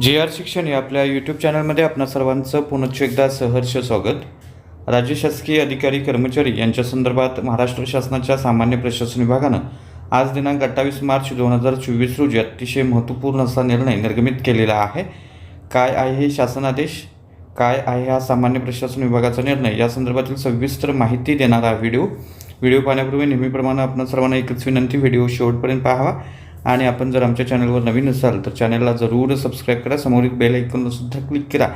जी R शिक्षण या आपल्या यूट्यूब चॅनलमध्ये आपणा सर्वांचं पुनश्च एकदा सहर्ष स्वागत. राज्य शासकीय अधिकारी कर्मचारी यांच्या संदर्भात महाराष्ट्र शासनाच्या सामान्य प्रशासन विभागानं आज दिनांक अठ्ठावीस मार्च दोन हजार चोवीस रोजी अतिशय महत्त्वपूर्ण असा निर्णय निर्गमित केलेला आहे. काय आहे हे शासनादेश? काय आहे हा सामान्य प्रशासन विभागाचा निर्णय? या संदर्भातील सविस्तर माहिती देणारा व्हिडिओ. व्हिडिओ पाहण्यापूर्वी नेहमीप्रमाणे आपण सर्वांना एकच विनंती व्हिडिओ शेवटपर्यंत पाहावा. आणि आपण जर आमच्या चॅनलवर नवीन असाल तर चॅनलला जरूर सबस्क्राईब करा. समोरील बेल ऐकूनसुद्धा क्लिक करा.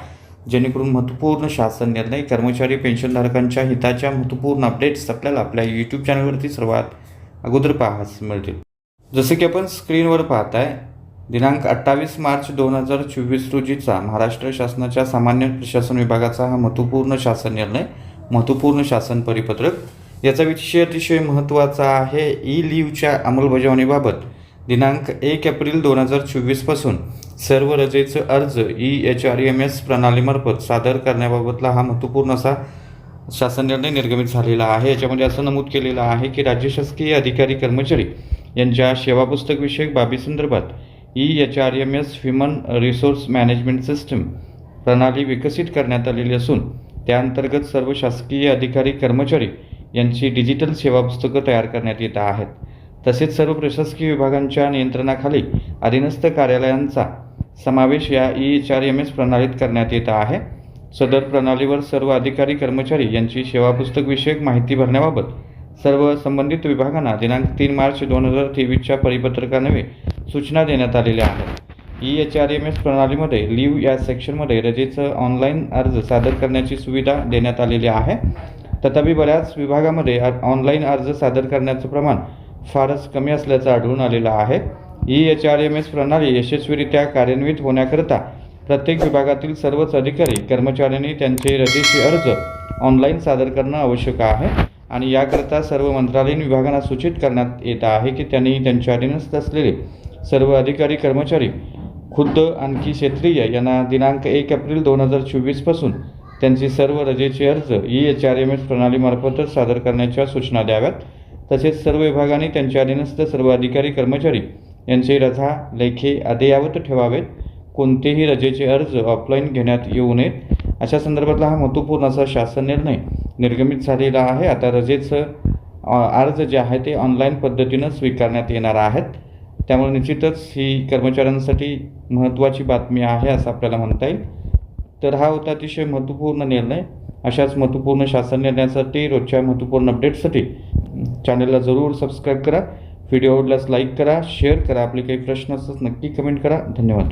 जेणेकरून महत्त्वपूर्ण शासन निर्णय कर्मचारी पेन्शनधारकांच्या हिताच्या महत्त्वपूर्ण अपडेट्स आपल्याला आपल्या यूट्यूब चॅनलवरती सर्वात अगोदर पाहास मिळतील. जसे की आपण स्क्रीनवर पाहताय दिनांक अठ्ठावीस मार्च दोन हजार चोवीस रोजीचा महाराष्ट्र शासनाच्या सामान्य प्रशासन विभागाचा हा महत्त्वपूर्ण शासन निर्णय महत्त्वपूर्ण शासन परिपत्रक. याचा विषय अतिशय महत्त्वाचा आहे. ई लिव्हच्या अंमलबजावणीबाबत दिनांक एक एप्रिल दोन हजार चोवीसपासून सर्व रजेचं अर्ज E H R M S प्रणालीमार्फत सादर करण्याबाबतला हा महत्त्वपूर्ण असा शासन निर्णय निर्गमित झालेला आहे. याच्यामध्ये असं नमूद केलेलं आहे की राज्य शासकीय अधिकारी कर्मचारी यांच्या सेवापुस्तकविषयक विषयक बाबीसंदर्भात E H R M S human resource management system प्रणाली विकसित करण्यात आलेली असून त्याअंतर्गत सर्व शासकीय अधिकारी कर्मचारी यांची डिजिटल सेवापुस्तकं तयार करण्यात येत आहेत. तसेच सर्व प्रशासकीय विभागांच्या नियंत्रणाखाली अधीनस्थ कार्यालयांचा समावेश या E H R M S प्रणालीत करण्यात येत आहे. सदर प्रणालीवर सर्व अधिकारी कर्मचारी यांची सेवापुस्तकविषयक विषयक माहिती भरण्याबाबत सर्व संबंधित विभागांना दिनांक तीन मार्च दोन हजार तेवीसच्या परिपत्रकानवे सूचना देण्यात आलेल्या आहेत. E H R M S प्रणालीमध्ये लिव्ह या सेक्शनमध्ये रजेचं ऑनलाईन अर्ज सादर करण्याची सुविधा देण्यात आलेली आहे. तथापि बऱ्याच विभागामध्ये ऑनलाईन अर्ज सादर करण्याचं प्रमाण फारच कमी असल्याचं आढळून आलेलं आहे. E H R M S प्रणाली यशस्वीरित्या कार्यान्वित होण्याकरता प्रत्येक विभागातील सर्वच अधिकारी कर्मचाऱ्यांनी त्यांचे रजेचे अर्ज ऑनलाईन सादर करणं आवश्यक आहे आणि याकरता सर्व मंत्रालयीन विभागांना सूचित करण्यात येत आहे की त्यांनी त्यांच्या अधीनस्थ असलेले सर्व अधिकारी कर्मचारी खुद्द आणखी क्षेत्रीय यांना दिनांक एक एप्रिल दोन हजार चोवीसपासून त्यांचे सर्व रजेचे अर्ज E H R M S प्रणालीमार्फतच सादर करण्याच्या सूचना द्याव्यात. तसेच सर्व विभागाने त्यांच्या अधीनस्थ सर्व अधिकारी कर्मचारी यांचे रजा लेखे अद्ययावत ठेवावेत. कोणतेही रजेचे अर्ज ऑफलाईन घेण्यात येऊ नयेत. अशा संदर्भातला हा महत्त्वपूर्ण असा शासन निर्णय निर्गमित झालेला आहे. आता रजेचं अर्ज जे आहे ते ऑनलाईन पद्धतीनं स्वीकारण्यात येणार आहेत. त्यामुळे निश्चितच ही कर्मचाऱ्यांसाठी महत्त्वाची बातमी आहे असं आपल्याला म्हणता येईल. तर हा होता अतिशय महत्त्वपूर्ण निर्णय. अशाच महत्त्वपूर्ण शासन निर्णयासाठी रोजच्या महत्त्वपूर्ण अपडेट्ससाठी चॅनलला जरूर सबस्क्राईब करा. व्हिडिओ आवडल्यास लाईक करा शेअर करा. आपले काही प्रश्न असतात नक्की कमेंट करा. धन्यवाद.